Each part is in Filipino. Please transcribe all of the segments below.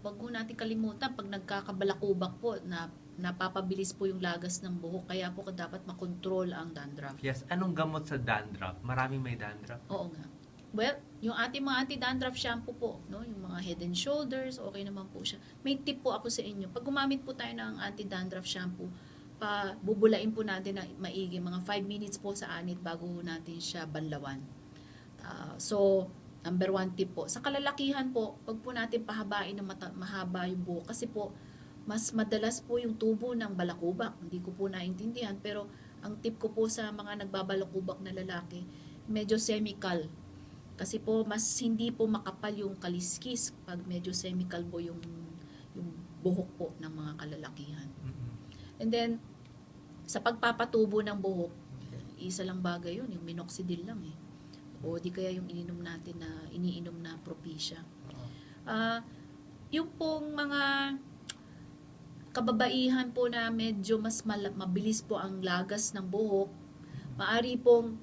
Huwag ho natin kalimutan, pag nagkakabalakubak po, na napapabilis po yung lagas ng buhok, kaya po dapat makontrol ang dandruff. Yes, anong gamot sa dandruff? Maraming may dandruff. Oo nga. Well, yung ating mga anti-dandruff shampoo po, no, yung mga head and shoulders, okay naman po siya. May tip po ako sa inyo. Pag gumamit po tayo ng anti-dandruff shampoo, pa bubulain po natin na maigi mga 5 minutes po sa anit bago natin siya banlawan. Ah, so, number one tip po. Sa kalalakihan po, pag po natin pahabain ng mata- mahaba yung buhok kasi po mas madalas po yung tubo ng balakubak. Hindi ko po naintindihan pero ang tip ko po sa mga nagbabalakubak na lalaki, medyo semical. Kasi po mas hindi po makapal yung kaliskis pag medyo semical po yung yung buhok po ng mga kalalakihan. Mm-mm. And then sa pagpapatubo ng buhok, isa lang bagay yun, yung minoxidil lang eh. O di kaya yung ininom natin na iniinom na propecia. Oo. Ah, yung pong mga kababaihan po na medyo mas mal- mabilis po ang lagas ng buhok, maari pong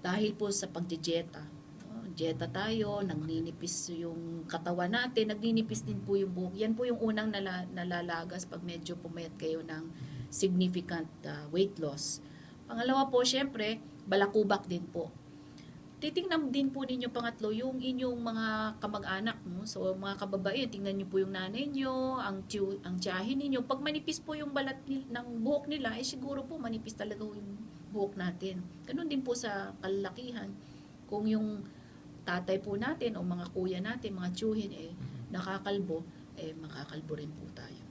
dahil po sa pagdijeta. No? Dieta tayo, nagninipis yung katawan natin, nagninipis din po yung buhok. Yan po yung unang nala- nalalagas pag medyo pumayat kayo ng significant ah, weight loss. Pangalawa po, syempre, balakubak din po titingnan din po ninyo pangatlo yung inyong mga kamag-anak no so mga kababae tingnan niyo po yung nanay niyo ang tiyo, ang tiyahin ninyo. Pag manipis po yung balat nil- ng buhok nila eh siguro po manipis talaga yung buhok natin. Ganun din po sa kalalakihan kung yung tatay po natin o mga kuya natin mga tiyuhin eh nakakalbo eh makakalbo rin po tayo